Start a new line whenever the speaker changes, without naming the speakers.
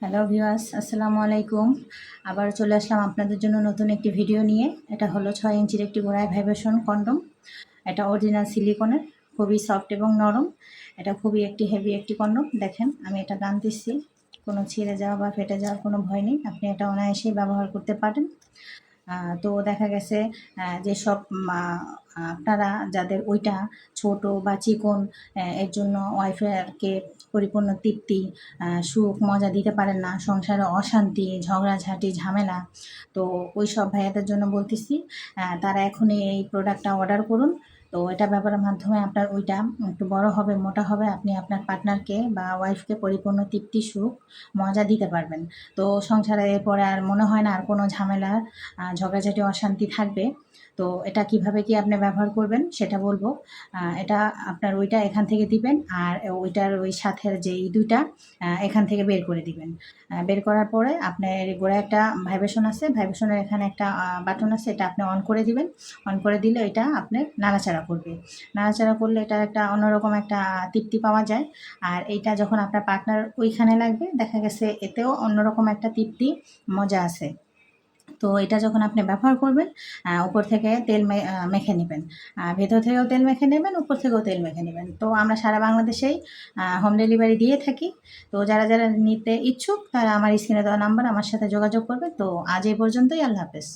Hello viewers আসসালামু আলাইকুম। আবার চলে আসলাম আপনাদের জন্য নতুন একটি ভিডিও নিয়ে। এটা হলো ছয় ইঞ্চির একটি গোড়ায় ভাইব্রেশন কন্ডম এটা অরিজিনাল সিলিকনের খুবই সফট এবং নরম। এটা খুবই একটি হেভি একটি কন্ডম দেখেন, আমি এটা গান দিচ্ছি কোনো ছিঁড়ে যাওয়া বা ফেটে যাওয়ার কোনো ভয় নেই। আপনি এটা অনায়াসেই ব্যবহার করতে পারেন। তো দেখা গেছে যে সব আপনারা যাদের ওইটা ছোট বা চিকন এর জন্য ওয়াইফাইকে পরিপূর্ণ তৃপ্তি সুখ, মজা দিতে পারেন না, সংসারে অশান্তি, ঝগড়াঝাঁটি, ঝামেলা। তো ওই সব ভাইয়াদের জন্য বলতেছি তারা এখনই এই প্রোডাক্টটা অর্ডার করুন। তো এটা ব্যবহারের মাধ্যমে আপনার ওইটা একটু বড় হবে, মোটা হবে, আপনি আপনার পার্টনারকে বা ওয়াইফকে পরিপূর্ণ তৃপ্তি, সুখ, মজা দিতে পারবেন। তো সংসারে এরপরে আর মনে হয় না আর কোনো ঝামেলা ঝগড়াঝাটি, অশান্তি থাকবে। তো এটা কীভাবে কি আপনি ব্যবহার করবেন সেটা বলব। এটা আপনার ওইটা এখান থেকে দিবেন আর ওইটার ওই সাথের যে এই দুইটা এখান থেকে বের করে দিবেন। বের করার পরে আপনার গোড়া একটা ভাইব্রেশন আছে ভাইব্রেশনের এখানে একটা বাটন আছে, এটা আপনি অন করে দিবেন। অন করে দিলে এটা আপনি নাড়াচাড়া করবে। নাড়াচাড়া করলে এটা একটা অন্যরকম একটা তৃপ্তি পাওয়া যায়। আর এইটা যখন আপনার পার্টনার ওইখানে লাগবে, দেখা গেছে এতেও অন্যরকম একটা তৃপ্তি, মজা আছে। তো এটা যখন আপনি ব্যবহার করবেন উপর থেকে তেল মেখে নেবেন। ভেতর থেকেও তেল মেখে নেবেন, উপর থেকেও তেল মেখে নেবেন। তো আমরা সারা বাংলাদেশেই হোম ডেলিভারি দিয়ে থাকি। তো যারা যারা নিতে ইচ্ছুক, তারা আমার স্ক্রিনে দেওয়া নাম্বার আমার সাথে যোগাযোগ করবে। তো আজ এই পর্যন্তই, আল্লাহ হাফেজ।